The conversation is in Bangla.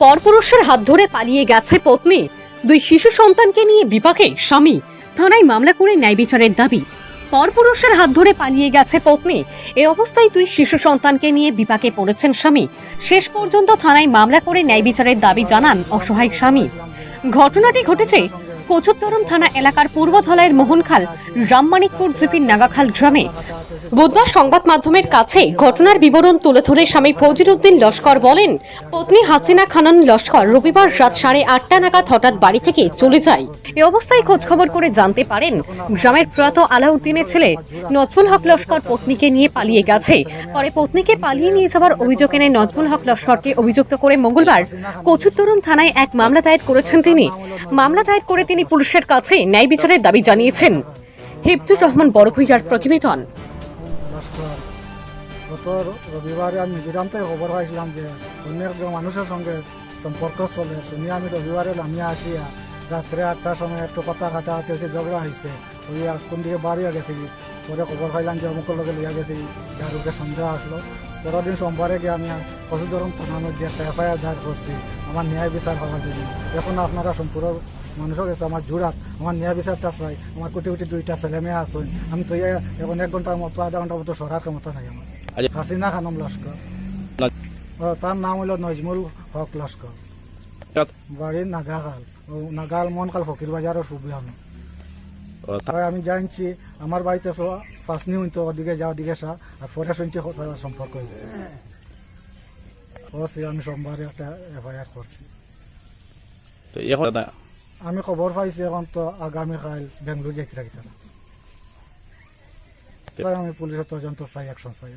পরপুরুষের হাত ধরে পালিয়ে গেছে পত্নী। দুই শিশু সন্তানকে নিয়ে বিপাকে স্বামী। থানায় মামলা করে ন্যায় বিচারের দাবি। পরপুরুষের হাত ধরে পালিয়ে গেছে পত্নী। এ অবস্থায় দুই শিশু সন্তানকে নিয়ে বিপাকে পড়েছেন স্বামী। শেষ পর্যন্ত থানায় মামলা করে ন্যায় বিচারের দাবি জানান অসহায় স্বামী। ঘটনাটি ঘটেছে কচুত্তরম থানা এলাকার পূর্বধলাইয়ের মোহনখাল, রামমানিকপুর জিপির নাগাখাল গ্রামে। বুধবার সংবাদ মাধ্যমের কাছে ঘটনার বিবরণ তুলে ধরে স্বামী ফজিরউদ্দিন লস্কর বলেন, পত্নী হাসিনা খানন লস্কর রবিবার রাত সাড়ে আটটা নাগাদ হঠাৎ বাড়ি থেকে চলে যায়। এ অবস্থায় খোঁজখবর করে জানতে পারেন, গ্রামের প্রয়াত আলাউদ্দিনের ছেলে নজমুল হক লস্কর পত্নীকে নিয়ে পালিয়ে গেছে। পরে পত্নীকে পালিয়ে নিয়ে যাওয়ার অভিযোগ এনে নজমুল হক লস্করকে অভিযুক্ত করে মঙ্গলবার কচুত্তরম থানায় এক মামলা দায়ের করেছেন তিনি। মামলা দায়ের করে তিনি পুলিশের কাছে ন্যায় বিচারের দাবি জানিয়েছেন। হিফজুর রহমান বড়ভূইয়ার প্রতিবেদন। গত রবিবারে আমি মিজোরাম খবর পাইছিলাম যে অন্য একজন মানুষের সঙ্গে সম্পর্ক চলে। শুনি আমি রবিবারে নামিয়ে আসিয়া রাত্রে আটটার সময় একটু কথা কাটা হচ্ছে ঝগড়া হয়েছে ওই কোন দিকে বাড়িয়া গেছে। পরে খবর পাইলাম যে অমুকের লগে লিয়া গেছি। যার উপরে সন্দেহ আসলো। পরের দিন সোমবারে গিয়ে আমি পশুধরম থানার মধ্যে একটা এফআইআর দায়ের করছি। আমার ন্যায় বিচার হওয়ার জন্য। এখন আপনারা সম্পূর্ণ মানুষও গেছে আমার জোড়াত আমার ন্যায় বিচারটা চাই আমার কোটি কোটি দুইটা ছেলে মেয়ে আছে আমি তো এখন এক ঘণ্টার মতো আধা ঘণ্টার মতো সরার ক্ষমতা থাকে আমার। আচ্ছা। হাসিনা খানম লস্কর। তার নাম হলো নজমুল হক লস্কর। তা- বাড়ি নাগাগাল ও নাগাল মনকাল ফকির বাজারও ও, তা- তাই আমি জানছি আমার বাড়িতে ফার্স্ট নিউ তো ওদিকে যা ওদিকে সা আর পরে শুনছি সম্পর্ক হয়েছে করছি আমি সোমবারে একটা এফআইআর করছি। তো এখন আমি খবর পাইছি এখন তো আগামীকাল বেঙ্গলোর যাইতে রাখি তারা আমি পুলিশের তদন্ত চাই অ্যাকশন চাই।